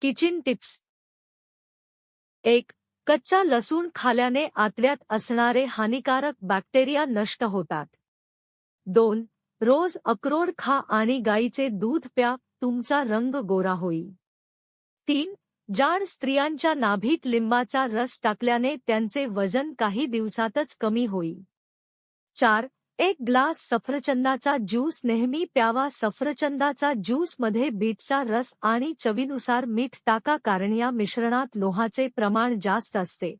Kitchen tips. एक कच्चा लसूण खाल्याने आतल्यात असणारे हानिकारक बॅक्टेरिया नष्ट होतात. दोन रोज अक्रोड खा आणि गाईचे दूध प्या तुमचा रंग गोरा होईल. तीन जाड स्त्रियांच्या नाभीत लिंबाचा रस टाकल्याने त्यांचे वजन काही दिवसातच कमी होईल. चार एक ग्लास सफरचंदाचा ज्यूस नेहमी प्यावा. सफरचंदाचा ज्यूसमध्ये बीटचा रस आणि चवीनुसार मीठ टाका कारण या मिश्रणात लोहाचे प्रमाण जास्त असते.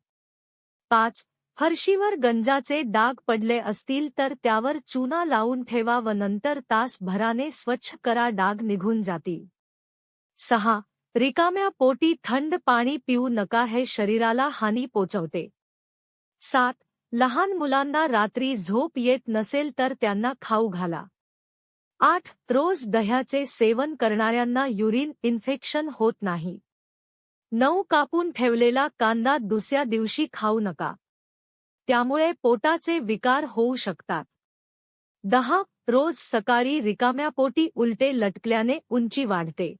पाच फरशीवर गंजाचे डाग पडले असतील तर त्यावर चुना लावून ठेवा व नंतर तासभराने स्वच्छ करा. डाग निघून जातील. सहा रिकाम्या पोटी थंड पाणी पिऊ नका. हे शरीराला हानी पोचवते. सात लहान मुलांना रात्री झोप येत नसेल तर त्यांना खाऊ घाला. आठ, रोज दह्याचे सेवन करणाऱ्यांना युरिन इन्फेक्शन होत नाही. नऊ, कापून ठेवलेला कांदा दुसऱ्या दिवशी खाऊ नका. त्यामुळे पोटाचे विकार होऊ शकतात. दहा, रोज सकाळी रिकाम्या पोटी उलटे लटकल्याने उंची वाढते.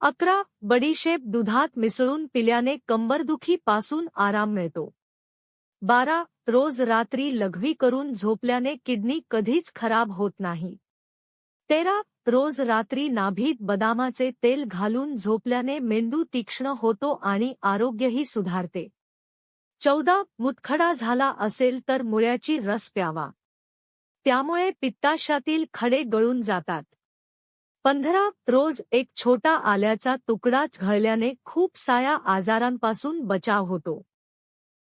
अकरा, बडीशेप दुधात मिसळून पिल्याने कंबरदुखीपासून आराम मिळतो. बारा रोज रात्री लघवी करून झोपल्याने किडनी कधीच खराब होत नाही. तेरा रोज रात्री नाभीत बदामाचे तेल घालून झोपल्याने मेंदू तीक्ष्ण होतो आणि आरोग्यही सुधारते. चौदा मुतखडा झाला असेल तर मुळ्याची रस प्यावा. त्यामुळे पित्ताशातील खडे गळून जातात. पंधरा रोज एक छोटा आल्याचा तुकडा घळल्याने खूप साया आजारांपासून बचाव होतो.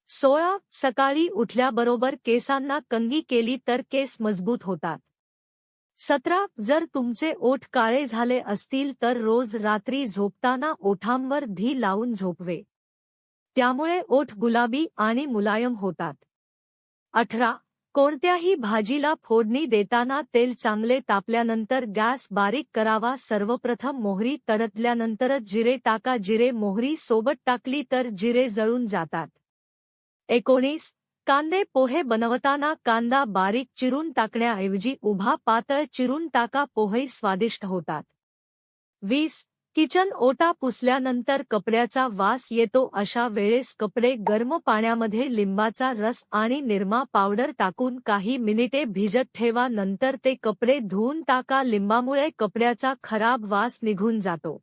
सोळा सकाळी उठल्याबरोबर केसांना कंगी केली तर केस मजबूत होतात. सतरा जर तुमचे ओठ काळे झाले असतील तर रोज रात्री झोपताना ओठांवर धी लावून झोपवे. त्यामुळे ओठ गुलाबी आणि मुलायम होतात. अठरा कोणत्याही भाजीला फोडणी देताना तेल चांगले तापल्यानंतर गॅस बारीक करावा. सर्वप्रथम मोहरी तडतल्यानंतरच जिरे टाका. जिरे मोहरी सोबत टाकली तर जिरे जळून जातात. एकोणीस. कांदे पोहे बनवताना कांदा बारीक चिरून टाकण्याऐवजी उभा पातळ चिरून टाका पोहे स्वादिष्ट होतात. वीस. किचन ओटा पुसल्यानंतर कपड्याचा वास येतो अशा वेळेस कपडे गरम पाण्यामध्ये लिंबाचा रस आणि निरमा पावडर टाकून काही मिनिटे भिजत ठेवा नंतर ते कपडे धुवून टाका लिंबामुळे कपड्याचा खराब वास निघून जातो.